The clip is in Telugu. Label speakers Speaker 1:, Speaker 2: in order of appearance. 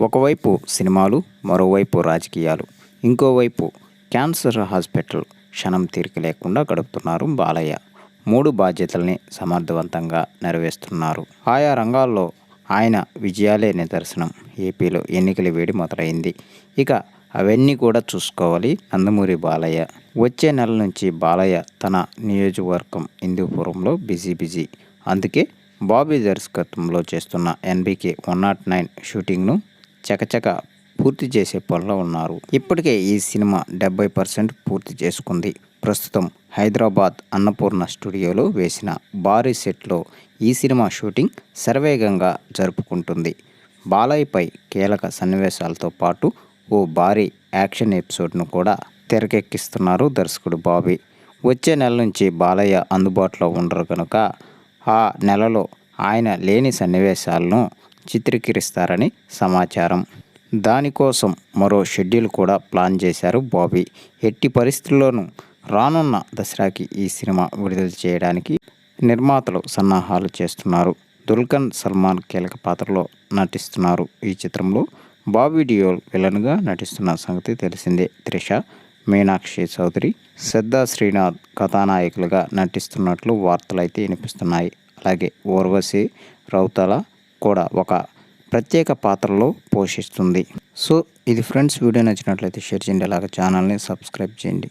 Speaker 1: ఒకవైపు సినిమాలు మరోవైపు రాజకీయాలు ఇంకోవైపు క్యాన్సర్ హాస్పిటల్ క్షణం తీరిక లేకుండా గడుపుతున్నారు బాలయ్య. మూడు బాధ్యతల్ని సమర్థవంతంగా నెరవేరుస్తున్నారు. ఆయా రంగాల్లో ఆయన విజయాలే నిదర్శనం. ఏపీలో ఎన్నికల వేడి మొదలైంది. ఇక అవన్నీ కూడా చూసుకోవాలి నందమూరి బాలయ్య. వచ్చే నెల నుంచి బాలయ్య తన నియోజకవర్గం హిందూపురంలో బిజీ బిజీ. అందుకే బాబీ దర్శకత్వంలో చేస్తున్న ఎన్బీకే వన్ నాట్ నైన్ షూటింగ్ను చకచక పూర్తి చేసే పనిలో ఉన్నారు. ఇప్పటికే ఈ సినిమా డెబ్బై పర్సెంట్ పూర్తి చేసుకుంది. ప్రస్తుతం హైదరాబాద్ అన్నపూర్ణ స్టూడియోలో వేసిన భారీ సెట్లో ఈ సినిమా షూటింగ్ శరవేగంగా జరుపుకుంటుంది. బాలయ్యపై కీలక సన్నివేశాలతో పాటు ఓ భారీ యాక్షన్ ఎపిసోడ్ను కూడా తెరకెక్కిస్తున్నారు దర్శకుడు బాబీ. వచ్చే నెల నుంచి బాలయ్య అందుబాటులో ఉండరు కనుక ఆ నెలలో ఆయన లేని సన్నివేశాలను చిత్రీకరిస్తారని సమాచారం. దానికోసం మరో షెడ్యూల్ కూడా ప్లాన్ చేశారు బాబీ. ఎట్టి పరిస్థితుల్లోనూ రానున్న దసరాకి ఈ సినిమా విడుదల చేయడానికి నిర్మాతలు సన్నాహాలు చేస్తున్నారు. దుల్కన్ సల్మాన్ కీలక పాత్రలో నటిస్తున్నారు. ఈ చిత్రంలో బాబీ డియోల్ విలన్గా నటిస్తున్న సంగతి తెలిసిందే. త్రిష మీనాక్షి చౌదరి శ్రద్ధా శ్రీనాథ్ కథానాయకులుగా నటిస్తున్నట్లు వార్తలు అయితే వినిపిస్తున్నాయి. అలాగే ఊర్వశి రౌతల కూడా ఒక ప్రత్యేక పాత్రలో పోషిస్తుంది. సో ఇది ఫ్రెండ్స్ వీడియో నచ్చినట్లయితే షేర్ చేయండి. అలాగే ఛానల్ని సబ్స్క్రైబ్ చేయండి.